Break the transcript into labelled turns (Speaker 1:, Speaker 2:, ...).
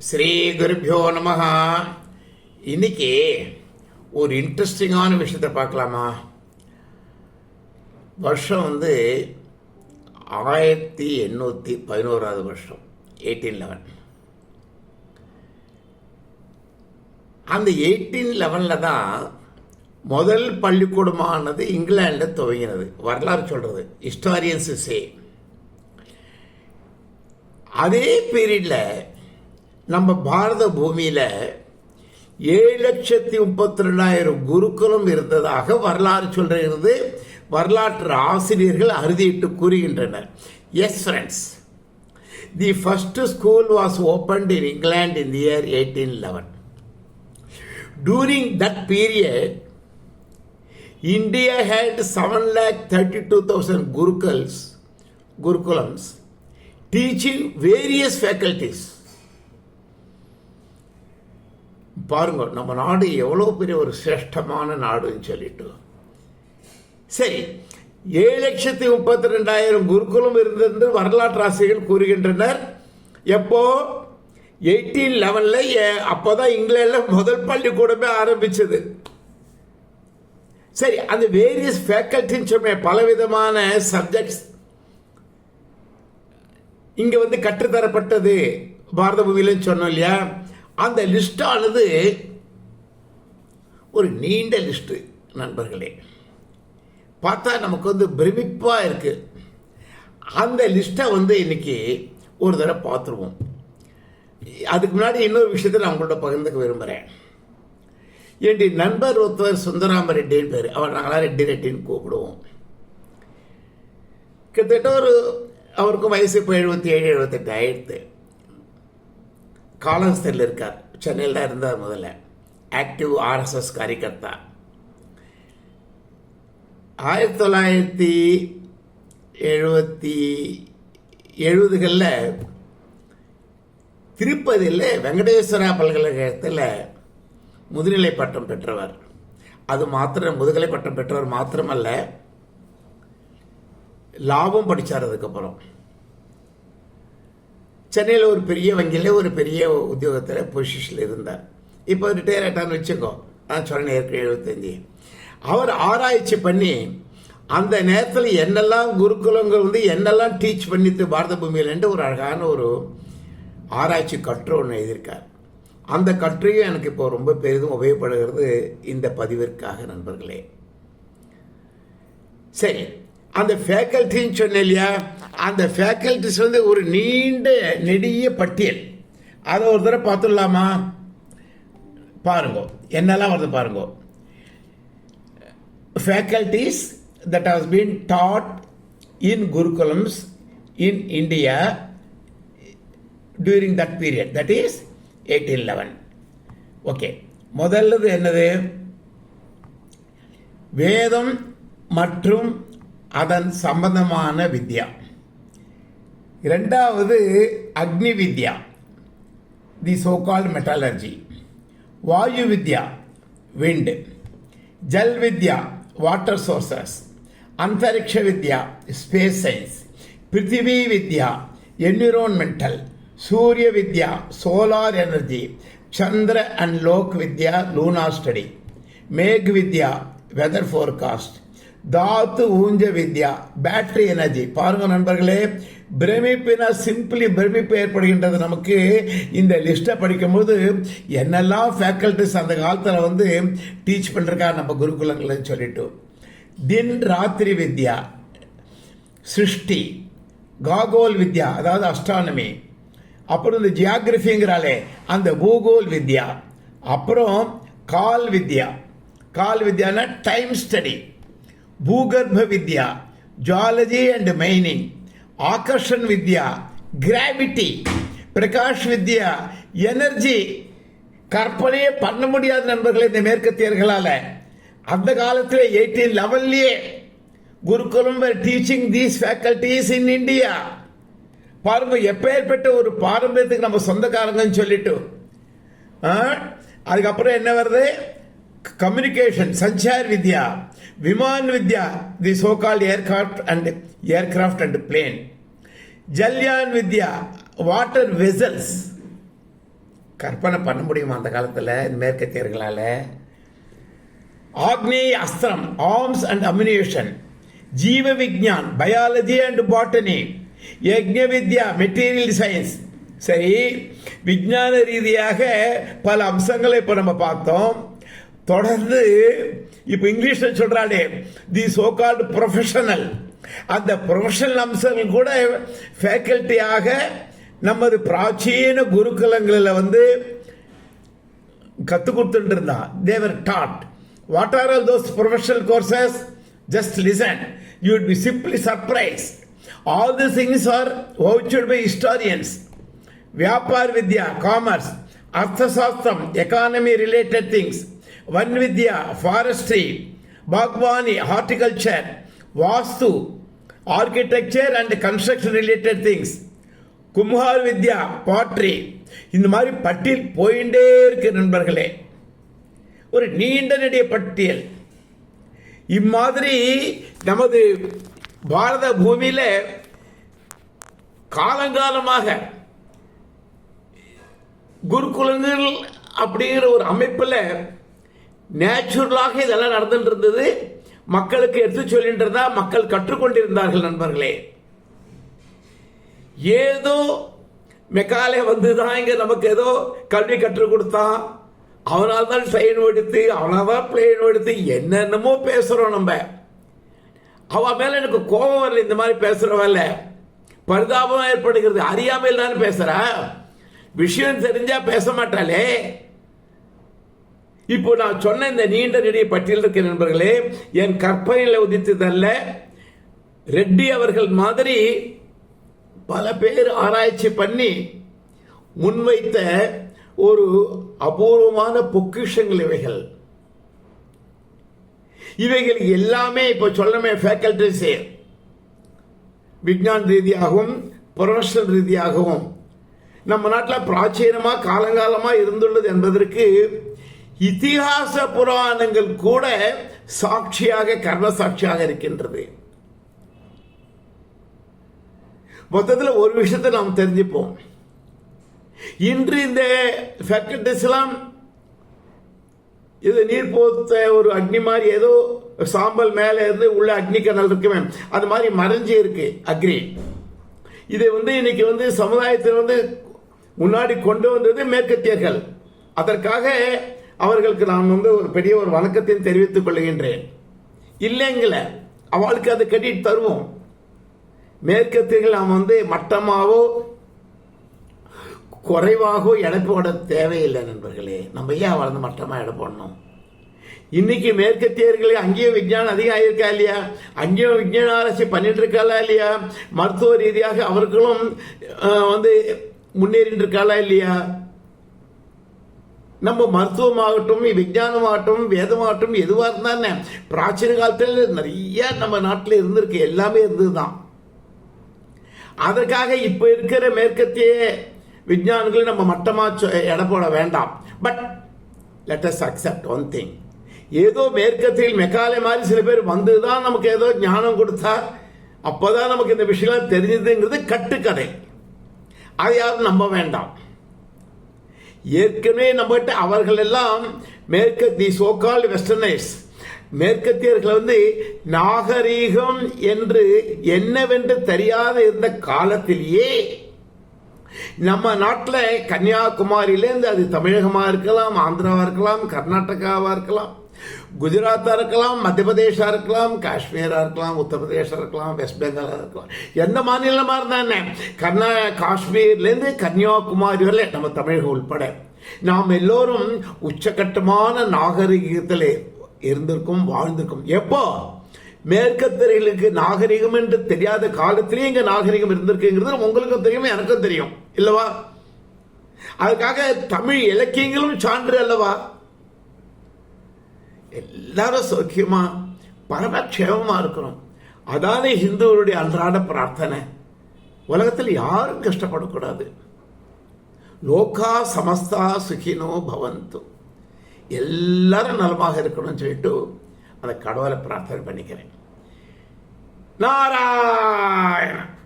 Speaker 1: ஸ்ரீ குருபியோ நம. இன்னைக்கு ஒரு இன்ட்ரெஸ்டிங்கான விஷயத்தை பார்க்கலாமா? வருஷம் வந்து ஆயிரத்தி எண்ணூற்றி பதினோராவது வருஷம் எயிட்டீன் லெவன் அந்த எயிட்டீன் லெவனில் தான் முதல் பள்ளிக்கூடமானது இங்கிலாண்டில் துவங்கினது. வரலாறு சொல்கிறது ஹிஸ்டாரியன்ஸு சே அதே பீரியடில் நம்ம பாரத பூமியில் ஏழு லட்சத்தி முப்பத்தி ரெண்டாயிரம் குருக்குலம் இருந்ததாக வரலாறு சொல்கிறது. வரலாற்று ஆசிரியர்கள் அறுதியிட்டு கூறுகின்றனர். Yes friends the first school was opened in England in the year eighteen eleven during that period India had seven lakh thirty two thousand gurukuls gurukulams teaching various faculties பாருங்க நம்ம நாடு எவ்வளோ பெரிய ஒரு சிரேஷ்டமான நாடுன்னு சொல்லிட்டு. சரி ஏழு லட்சத்தி முப்பத்தி ரெண்டாயிரம் குருகுலம் இருந்தது வரலாற்று ஆசிரியர்கள் கூறுகின்றனர். எப்போ? எயிட்டீன் லெவனில் அப்போதான் இங்கிலாண்டில் முதல் பள்ளிக்கூடமே ஆரம்பிச்சது. சரி அந்த வேரியஸ் ஃபேக்கல்ட்டின்னு சொன்ன பலவிதமான சப்ஜெக்ட்ஸ் இங்கே வந்து கற்றுத்தரப்பட்டது. பாரத பூமியிலன்னு சொன்னோம் இல்லையா? அந்த லிஸ்டானது ஒரு நீண்ட லிஸ்ட்டு நண்பர்களே. பார்த்தா நமக்கு வந்து பிரமிப்பாக இருக்குது அந்த லிஸ்ட்டை வந்து இன்னைக்கு ஒரு தடவை பார்த்துருவோம். அதுக்கு முன்னாடி இன்னொரு விஷயத்தை நான் உங்கள்கிட்ட பகிர்ந்துக்க விரும்புகிறேன் என்னுடைய நண்பர் ஒருத்தர் சுந்தராம ரெட்டின்னு பேர். அவர் நாங்களாம் ரெட்டி ரெட்டின்னு கூப்பிடுவோம். கிட்டத்தட்ட ஒரு அவருக்கும் வயசு இப்போ எழுபத்தி ஏழு எழுபத்தெட்டு ஆயிடுத்து காலஸ்தரில் இருக்கார். சென்னையில் தான் இருந்தார் முதல்ல. ஆக்டிவ் ஆர்எஸ்எஸ் காரியகர்த்தா ஆயிரத்தி தொள்ளாயிரத்தி எழுபத்தி எழுபதுகளில் திருப்பதியில் வெங்கடேஸ்வரா பல்கலைக்கழகத்தில் முதுநிலை பட்டம் பெற்றவர். அது மாத்திரம் முதுகலை பட்டம் பெற்றவர் மாத்திரமல்ல லாபம் படித்தார் அதுக்கப்புறம். சென்னையில் ஒரு பெரிய வங்கியில் ஒரு பெரிய உத்தியோகத்தில் பொசிஷனில் இருந்தார். இப்போ ரிட்டையர் ஆயிட்டான்னு வச்சுக்கோ. நான் சொன்னேன் ஏற்கனவே எழுபத்தஞ்சு அவர் ஆராய்ச்சி பண்ணி அந்த நேரத்தில் என்னெல்லாம் குருகுலங்கள் வந்து என்னெல்லாம் டீச் பண்ணித்து பாரத பூமியிலன்ட்டு ஒரு அழகான ஒரு ஆராய்ச்சி கற்று ஒன்று எழுதியிருக்கார். அந்த கற்றையும் எனக்கு இப்போ ரொம்ப பெரிதும் உபயோகப்படுகிறது இந்த பதிவிற்காக நண்பர்களே. சரி அந்த ஃபேக்கல்ட்டின்னு சொன்னேன் இல்லையா அந்த ஃபேக்கல்டிஸ் வந்து ஒரு நீண்ட நெடிய பட்டியல். அதை ஒரு தடவை பார்த்துடலாமா? பாருங்க என்னெல்லாம் வருது பாருங்க. Faculties that has been taught in gurukulams in India during that period that is eighteen eleven okay முதல்லது என்னது? வேதம் மற்றும் அதன் சம்பந்தமான வித்யா. இரண்டாவது அக்னி வித்யா தி சோகால் மெட்டாலர்ஜி வாயு வித்யா விண்டு ஜல் வித்யா வாட்டர் சோர்சஸ் அந்தரிக்ஷ வித்யா ஸ்பேஸ் சயின்ஸ் பிருத்திவி வித்யா என்விரோன்மெண்டல் சூரிய வித்யா சோலார் எனர்ஜி சந்திர அண்ட் லோக் வித்யா லூனா ஸ்டடி மேக் வித்யா வெதர் ஃபோர்காஸ்ட் தாத்து ஊஞ்ச வித்யா பேட்டரி எனர்ஜி பாருங்க நண்பர்களே பிரமிப்பினா சிம்பிளி பிரமிப்பு ஏற்படுகின்றது நமக்கு. இந்த லிஸ்ட்டை படிக்கும்போது என்னெல்லாம் ஃபேக்கல்டிஸ் அந்த காலத்தில் வந்து டீச் பண்ணிருக்கா நம்ம குருகுலங்கள்னு சொல்லிட்டு. தின் ராத்திரி வித்யா சிருஷ்டி காகோல் வித்யா அதாவது அஸ்ட்ரானமி அப்புறம் இந்த ஜியாகிரபிங்கிறாலே அந்த பூகோல் வித்யா. அப்புறம் கால் வித்யா. கால் வித்யானா டைம் ஸ்டடி பூகர்ப வித்யா ஜுவாலஜி அண்ட் மைனிங் ஆகர்ஷன் வித்யா கிராவிட்டி பிரகாஷ் வித்யா எனர்ஜி கற்பனையே பண்ண முடியாத நண்பர்களே இந்த மேற்கத்தியர்களால். அந்த காலத்தில் எயிட்டீன் லெவன்லயே குருகுலம் teaching these faculties in India பாருங்க எப்பேற்பட்ட ஒரு பாரம்பரியத்துக்கு நம்ம சொந்தக்காரங்கன்னு சொல்லிட்டு அதுக்கப்புறம் என்ன வருது? கம்யூனிகேஷன் சஞ்சார் வித்யா. விமான் வித்யா the so called aircraft and aircraft and plane ஜல்யான் வித்யா வாட்டர் வெசல்ஸ் கற்பனை பண்ண முடியுமா அந்த காலத்தில்? இந்த மேற்கத்தியர்களால் ஆக்னேய அஸ்திரம் ஆர்ம்ஸ் அண்ட் அம்யூனிஷன் ஜீவ விஞ்ஞான் பயாலஜி அண்ட் பாட்டனி யக்ஞ வித்யா மெட்டீரியல் சயின்ஸ் சரி விஞ்ஞான ரீதியாக பல அம்சங்களை இப்போ நம்ம பார்த்தோம். தொடர்ந்து இப்போ இங்கிலீஷில் சொல்றாளே தி சோ கால்டு ப்ரொஃபஷனல் அந்த ப்ரொஃபஷனல் அம்சங்கள் கூட ஃபேக்கல்ட்டியாக நமது பிராச்சீன குருகுலங்களில் வந்து கற்றுக் கொடுத்துட்டு இருந்தா therefore that what are all those professional courses just listen you would be simply surprised all the things are vouched by historians வியாபார் வித்யா காமர்ஸ் அர்த்தசாஸ்திரம் எக்கானமி ரிலேட்டட் திங்ஸ் வன் வித்யா ஃபாரஸ்ட்ரி பாக்வானி horticulture vastu architecture and construction related things Kumhar வித்யா pottery இந்த மாதிரி பட்டியல் போயிட்டே இருக்கு நண்பர்களே. ஒரு நீண்ட நெடிய பட்டியல். இம்மாதிரி நமது பாரத பூமியில் காலங்காலமாக குருகுலங்கள் அப்படிங்கிற ஒரு அமைப்பில் நேச்சுரலாக இதெல்லாம் நடந்துட்டு இருந்தது மக்களுக்கு எடுத்து சொல்லின்றதா மக்கள் கற்றுக்கொண்டிருந்தார்கள் நண்பர்களே. ஏதோ மெக்காலே வந்து தான் இங்க நமக்கு ஏதோ கல்வி கற்றுக் கொடுத்தான் அவனால் தான் ட்ரெயின் எடுத்து அவனால் தான் பிளேன் எடுத்து என்னென்னமோ பேசுறோம் நம்ம. அவ மேல எனக்கு கோபம் வரல இந்த மாதிரி பேசுறவல்ல பரிதாபம் ஏற்படுகிறது. அறியாமையில் தானே பேசுறா. விஷயம் தெரிஞ்சா பேச மாட்டாளே. இப்போ நான் சொன்ன இந்த நீண்ட நெடிய பட்டியல் இருக்க நண்பர்களே என் கற்பனையில் உதித்ததல்ல. ரெட்டி அவர்கள் மாதிரி பல பேர் ஆராய்ச்சி பண்ணி முன்வைத்த ஒரு அபூர்வமான பொக்கிஷங்கள் இவைகள். இவைகள் எல்லாமே இப்போ சொல்லமே ஃபேக்கல்டிஸே விஞ்ஞான ரீதியாகவும் ப்ரொஃபஷனல் ரீதியாகவும். நம்ம நாட்டில் பிராச்சீனமாக காலங்காலமாக இருந்துள்ளது என்பதற்கு இத்திகாச புராணங்கள் கூட சாட்சியாக கர்ம சாட்சியாக இருக்கின்றது. மொத்தத்தில் ஒரு விஷயத்தை நாம் தெரிஞ்சுப்போம். இன்று இந்த ஃபேக்கல்டிஸ்லாம் இது நீர் போத்த ஒரு அக்னி மாதிரி ஏதோ சாம்பல் மேலே இருந்து உள்ள அக்னி கனல் இருக்குமே அது மாதிரி மறைஞ்சு இருக்கு அக்னி. இதை வந்து இன்னைக்கு வந்து சமுதாயத்தில் வந்து முன்னாடி கொண்டு வந்தது மேற்கத்தியர்கள். அதற்காக அவர்களுக்கு நான் வந்து ஒரு பெரிய ஒரு வணக்கத்தையும் தெரிவித்துக் கொள்கின்றேன். இல்லைங்கள அவளுக்கு அது கட்டிட்டு தருவோம். மேற்கத்தியர்கள் நாம் வந்து மட்டமாவோ குறைவாகவோ எடை போட தேவையில்லை நண்பர்களே. நம்ம ஏன் வளர்ந்து மட்டமாக எடை போடணும் இன்னைக்கு மேற்கத்தியர்களே அங்கேயும் விஞ்ஞானம் அதிகம் ஆயிருக்கா இல்லையா? அங்கேயும் விஞ்ஞான ஆராய்ச்சி பண்ணிட்டு இருக்காளா இல்லையா? மருத்துவ ரீதியாக அவர்களும் வந்து முன்னேறிட்டு இருக்காளா இல்லையா? நம்ம மருத்துவமாகட்டும் விஞ்ஞானமாகட்டும் வேதமாகட்டும் எதுவாக இருந்தானே பிராச்சீன காலத்தில் நிறைய நம்ம நாட்டில் இருந்திருக்கு. எல்லாமே இருந்ததுதான். அதற்காக இப்போ இருக்கிற மேற்கத்திய விஞ்ஞானிகளை நம்ம மட்டமாக இட எடை போட வேண்டாம். But let us accept one thing ஏதோ மேற்கத்தில் மெக்காலே மாதிரி சில பேர் வந்து தான் நமக்கு ஏதோ ஞானம் கொடுத்தா அப்போதான் நமக்கு இந்த விஷயம் தெரிஞ்சதுங்கிறது கட்டுக்கதை. அதை யாரும் நம்ப வேண்டாம். ஏற்கனவே நம்மகிட்ட அவர்கள் எல்லாம் மேற்கு தி சோகால் வெஸ்டர்னைஸ் மேற்கத்தியர்கள் வந்து நாகரீகம் என்று என்னவென்று தெரியாத இருந்த காலத்திலேயே நம்ம நாட்டில் கன்னியாகுமரியிலேருந்து அது தமிழகமாக இருக்கலாம் ஆந்திராவாக இருக்கலாம் கர்நாடகாவாக இருக்கலாம். குஜராத்தாக இருக்கலாம் மத்திய பிரதேஷாக இருக்கலாம் காஷ்மீரா இருக்கலாம் உத்தரப்பிரதேசா இருக்கலாம் வெஸ்ட் பெங்காலாக இருக்கலாம். எந்த மாநிலமாக இருந்தால் என்ன கர்நா காஷ்மீர்லேருந்து கன்னியாகுமரி வரல நம்ம தமிழகம் உள்பட நாம் எல்லோரும் உச்சகட்டமான நாகரிகத்தில் இருந்திருக்கும் வாழ்ந்திருக்கும். எப்போ? மேற்கத்தரைகளுக்கு நாகரிகம் என்று தெரியாத காலத்திலேயே இங்கே நாகரிகம் இருந்திருக்குங்கிறது உங்களுக்கும் தெரியும் எனக்கும் தெரியும். இல்லவா? அதுக்காக தமிழ் இலக்கியங்களும் சான்று அல்லவா? எல்லாரும் சௌக்கியமா பரமக்ஷேமமா இருக்கணும். அதானே ஹிந்துவருடைய அன்றாட பிரார்த்தனை. உலகத்தில் யாரும் கஷ்டப்படக்கூடாது. லோகா சமஸ்தா சுகினோ பவந்து. எல்லாரும் நலமாக இருக்கணும்னு சொல்லிட்டு அந்த கடவுளை பிரார்த்தனை பண்ணிக்கிறேன். நாராயணன்.